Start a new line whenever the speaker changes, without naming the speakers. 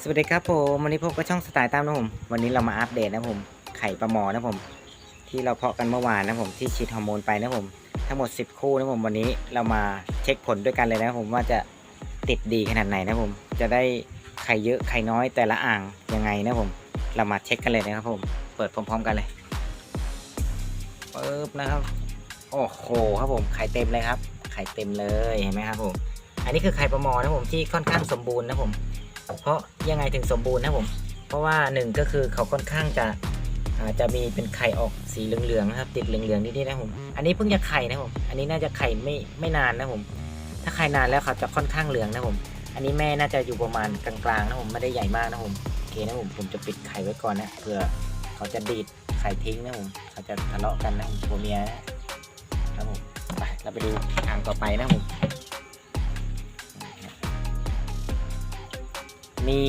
สวัสดีครับผมวันนี้พบกับช่องสไตล์ตามนะผมวันนี้เรามาอัปเดตนะผมไข่ปลาหมอนะผม ที่เราเพาะกันเมื่อวานนะผมที่ฉีดฮอร์โมนไปนะผมทั้งหมด 10 คู่นะผมวันนี้เรามาเช็คผลด้วยกันเลยนะผมว่าจะติดดีขนาดไหนนะผม จะได้ไข่เยอะไข่น้อยแต่ละอ่างยังไงนะผม เรามาเช็คกันเลยนะครับผม เปิดพร้อมๆกันเลยปึ๊บนะครับโอ้โหครับผมไข่เต็มเลยครับ ไข่เต็มเลยเห็นไหมครับผม อันนี้คือไข่ปลาหมอนะผมที่ค่อนข้างสมบูรณ์นะผม เพราะยังไงถึงสมบูรณ์นะผม เพราะว่าหนึ่งก็คือเขาค่อนข้างจะอาจจะมีเป็นไข่ออกสีเหลืองๆนะครับ ติดเหลืองๆนิดๆนะผม อันนี้เพิ่งจะไข่นะผม อันนี้น่าจะไข่ไม่ไม่นานนะผม ถ้าไข่นานแล้วเขาจะค่อนข้างเหลืองนะผม อันนี้แม่น่าจะอยู่ประมาณกลางๆนะผมไม่ได้ใหญ่มากนะผมโอเคนะผมผมจะปิดไข่ไว้ก่อนนะเผื่อเขาจะดีดไข่ทิ้งนะผมเขาจะทะเลาะกันนะผมผัวเมียนะครับผมไปเราไปดูอ่างต่อไปนะผม นี่